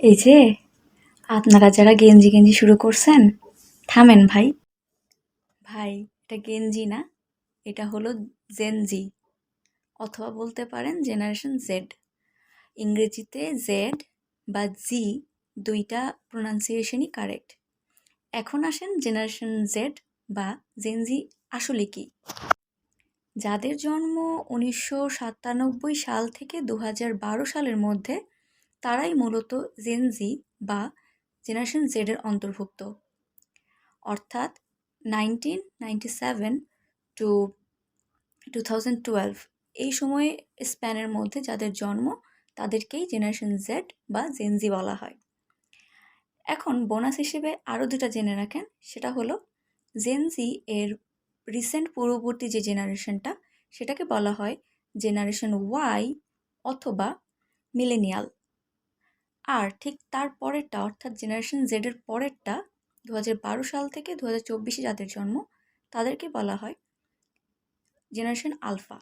এই যে, আপনারা যারা গেঞ্জি গেঞ্জি শুরু করছেন, থামেন ভাই। ভাই, এটা গেঞ্জি না, এটা হলো জেনজি অথবা বলতে পারেন জেনারেশন জেড ইংরেজিতে জেড বা জি দুইটা প্রোনাউন্সিয়েশনই কারেক্ট এখন আসেন জেনারেশন জেড বা জেনজি আসলে কি? যাদের জন্ম উনিশশো সাতানব্বই সাল থেকে দু হাজার বারো সালের মধ্যে তারাই মূলত জেনজি বা জেনারেশন জেডের অন্তর্ভুক্ত। অর্থাৎ nineteen ninety seven to two thousand twelve এই সময়ে স্প্যানের মধ্যে যাদের জন্ম তাদেরকেই জেনারেশন জেড বা জেনজি বলা হয়। এখন বোনাস হিসেবে আরও দুটা জেনে রাখেন, সেটা হলো জেনজি এর রিসেন্ট পূর্ববর্তী যে জেনারেশনটা সেটাকে বলা হয় জেনারেশন ওয়াই অথবা মিলেনিয়াল আর ঠিক তার পরেরটা অর্থাৎ জেনারেশন জেডের পরেরটা দু বারো সাল থেকে দু হাজার চব্বিশে যাদের জন্ম, তাদেরকে বলা হয় জেনারেশন আলফা